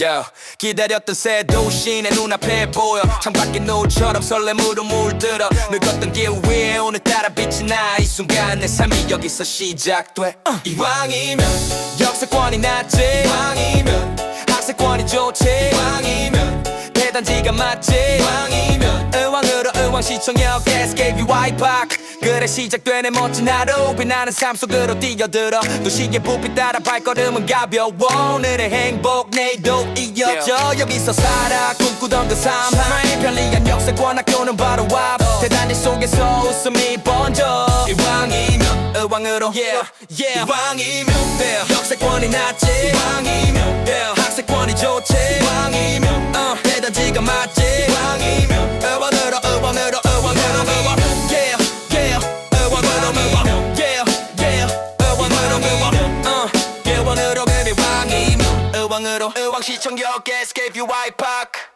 Yo, 기다렸던 새 도시 내 눈앞에 보여. 창밖에 노을처럼 설렘으로 물들어. 늙었던 길 위에 오늘따라 빛이 나 이 순간 내 삶이 여기서 시작돼. 어. 이왕이면 역세권이 낫지. 이왕이면 학세권이 좋지. 이왕이면 대단지가 맞지. 이왕이면 의왕으로 의왕시청역 SKBY 파크 그래 시작되네 멋진 하루. 빛나는 삶 속으로 뛰어들어. 도시의 부피 따라 발걸음은 가벼워. 오늘의 행복 내일도 이어져. 여기서 살아. 꿈꾸던 그 삶. 하나의 편리한 역세권 학교는 바로 앞 대단지 속에서 웃음이 번져. 이왕이면 의왕으로. Yeah, yeah. 이왕이면 yeah. 역세권이 낫지. 이왕이면 yeah. 학세권이 좋지. 이왕이면 uh. 대단지가 맞지 uh. 의왕으로 baby 왕이면 의왕으로 의왕 시청역 SKBY 파크